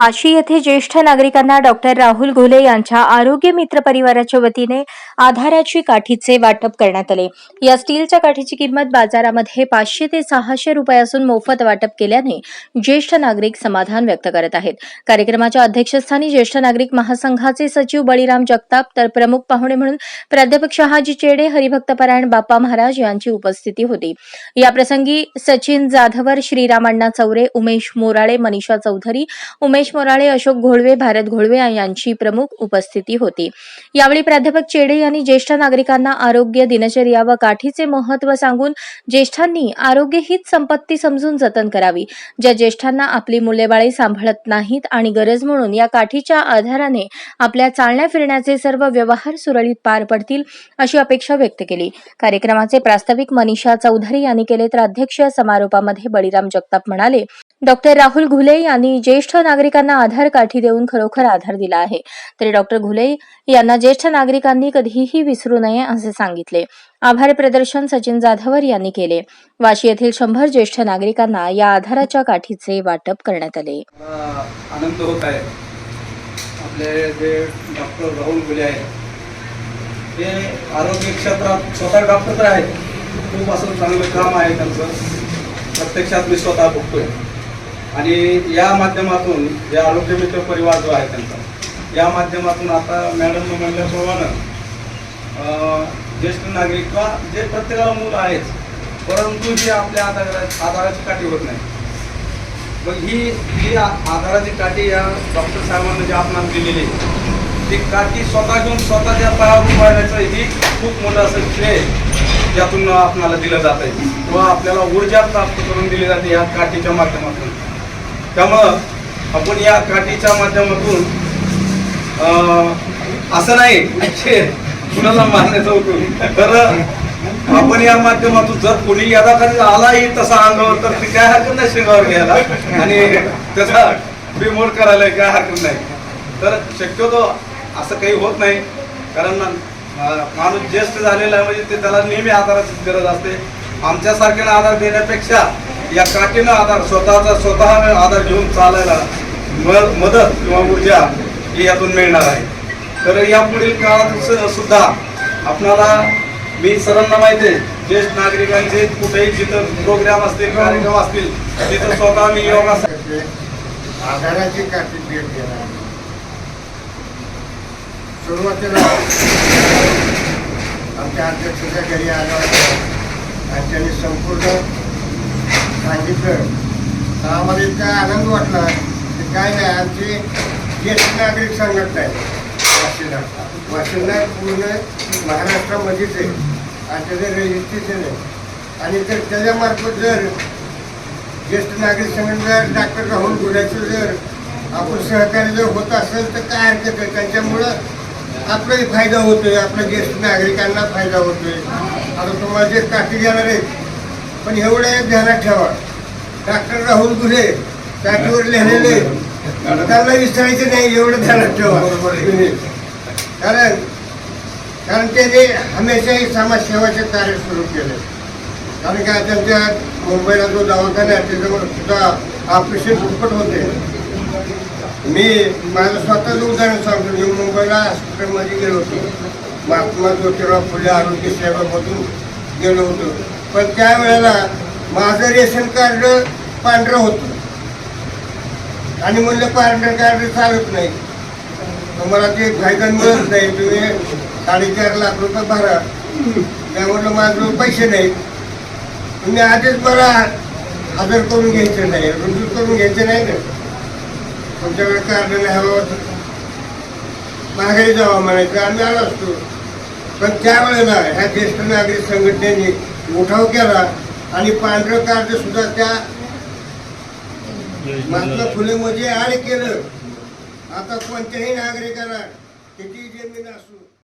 वाशी येथे ज्येष्ठ नागरिकांना डॉक्टर राहुल घोले यांच्या आरोग्य मित्र परिवाराच्या वतीने आधाराची काठीचे वाटप करण्यात आले. या स्टीलच्या काठीची किंमत बाजारामध्ये पाचशे ते सहाशे रुपये असून मोफत वाटप केल्याने ज्येष्ठ नागरिक समाधान व्यक्त करत आहेत. कार्यक्रमाच्या अध्यक्षस्थानी ज्येष्ठ नागरिक महासंघाचे सचिव बळीराम जगताप तर प्रमुख पाहुणे म्हणून प्राध्यापक शहाजी चेडे हरिभक्तपरायण बाप्पा महाराज यांची उपस्थिती होती. याप्रसंगी सचिन जाधवर श्रीरामण्णा चौरे उमेश मोराळे मनीषा चौधरी उमेश मोराळे अशोक घोळवे भारत घोळवे यांची प्रमुख उपस्थिती होती. यावेळी प्राध्यापक चेडे यांनी ज्येष्ठ नागरिकांना आरोग्य दिनचर्या व काठीचे महत्त्व सांगून ज्येष्ठांनी आरोग्य हीच संपत्ती समजून जतन करावी. ज्या ज्येष्ठांना आपली मुलेबाळे सांभाळत नाहीत आणि गरज म्हणून या काठीच्या आधाराने आपल्या चालण्या फिरण्याचे सर्व व्यवहार सुरळीत पार पडतील अशी अपेक्षा व्यक्त केली. कार्यक्रमाचे प्रास्ताविक मनीषा चौधरी यांनी केले तर अध्यक्ष समारोपामध्ये बळीराम जगताप म्हणाले डॉक्टर राहुल घुले यांनी ज्येष्ठ नागरिक नागरिकांना आधार काठी देऊन खरोखर आधार दिला आहे. तरी डॉक्टर घुले यांना ज्येष्ठ नागरिकांनी कधीही विसरू नये असे सांगितले. आभार प्रदर्शन सचिन जाधवर यांनी केले. वाशी येथील शंभर ज्येष्ठ नागरिकांना या आधाराच्या काठीचे वाटप करण्यात आले. आनंद होत आहे. आपले जे डॉक्टर राहुल गुले आहेत ते आरोग्य क्षेत्रात स्वतः डॉक्टर तर आहेत. खूप असं चांगलं काम आहे त्यांचं. प्रत्यक्षात मी स्वतः बघतोय. आणि या माध्यमातून जे आरोग्य मित्र परिवार जो आहे त्यांचा या माध्यमातून आता मॅडम म्हणल्याप्रमाणे ज्येष्ठ नागरिक किंवा जे प्रत्येकाला मूल आहेच परंतु ही आपल्या आधार आधाराची काठी होत नाही. मग ही जी आधाराची काठी या डॉक्टर साहेबांना जी आपणाला दिलेली आहे, ती काठी स्वतः घेऊन स्वतःच्या पायावर उभारण्याचं ही खूप मोठं असं श्रेय ज्यातून आपणाला दिलं जात आहे. किंवा आपल्याला ऊर्जा प्राप्त करून दिली जाते या काठीच्या माध्यमातून. त्यामुळं आपण या काठीच्या माध्यमातून असं नाही कुणाला मारण्याचं होतो. तर आपण या माध्यमातून जर कोणी यदाकधी आलाही तसा अंगावर तर ते काय हरकत नाही शिंगावर घ्यायला. आणि त्याचा बिमोड करायला काय हरकत नाही. तर शक्यतो असं काही होत नाही. कारण माणूस ज्येष्ठ झालेला आहे म्हणजे ते त्याला नेहमी आधाराची गरज असते. आमच्यासारख्याला आधार देण्यापेक्षा या काठीनं आधार स्वतःचा स्वतः आधार घेऊन चालायला मदत किंवा ऊर्जा ही यातून मिळणार आहे. तर या पुढील काळात सुद्धा आपणाला मी सर्वांना माहिती आहे ज्येष्ठ नागरिकांचे कुठेही जिथं प्रोग्राम असतील कार्यक्रम असतील तिथं स्वतः मी योगा आधाराची काठी भेट घेणार सुरुवातीला आमच्या अध्यक्षाच्या घरी आला आणि त्यांनी संपूर्ण सांगितलं. तर आम्हाला इतका आनंद वाटला की काय नाही आमची ज्येष्ठ नागरिक संघटना आहे वाशिला वाशिला पूर्ण महाराष्ट्रामध्येच आहे. आणि त्याचं रजिस्ट्रेशन आहे. आणि जर त्याच्यामार्फत जर ज्येष्ठ नागरिक संघटना डॉक्टर राहुल गुड्याचं जर आपण सहकार्य जर होत असेल तर काय हरकत आहे? त्यांच्यामुळं आपलाही फायदा होतोय. आपल्या ज्येष्ठ नागरिकांना फायदा होतोय. आता तुम्हाला जे काठी देणार आहेत पण एवढं एक ध्यानात ठेवा. डॉक्टर राहुल गुरे काठीवर लिहिलेले. त्यांना विसरायचं नाही एवढं ध्यानात ठेवा. कारण कारण त्याने हमेशाही समाजसेवाचे कार्य सुरू केले. कारण का त्यांच्या मुंबईला जो दवाखाना आहे त्याच्यामुळे सुद्धा ऑपरेशन फुकट होते. मी माझं स्वतःच उदाहरण सांगतो. मी मुंबईला हॉस्पिटलमध्ये गेलो होतो. महात्मा ज्योतिराव फुले आरोग्य सेवेमधून गेलो होतो. पण त्यावेळेला माझं रेशन कार्ड पांढरं होतं. आणि म्हणलं पांढरं कार्ड चालत नाही. मला ते फायदा मिळत नाही तुम्ही साडेचार लाख रुपये भरा. त्यामुळे माझं पैसे नाहीत. तुम्ही आधीच मला हजर करून घ्यायचं नाही रुजू करून घ्यायचं नाही ना तुमच्याकडे कार्ड नाही हवं बाहेर माघारी जावा म्हणायचं. आम्ही आलो असतो. पण त्यावेळेला ह्या ज्येष्ठ नागरिक संघटनेने उठाव केला आणि पांढरं कार्ड सुद्धा त्या महात्मा फुलेमध्ये आड केलं. आता कोणत्याही नागरिकाला किती जमीन असू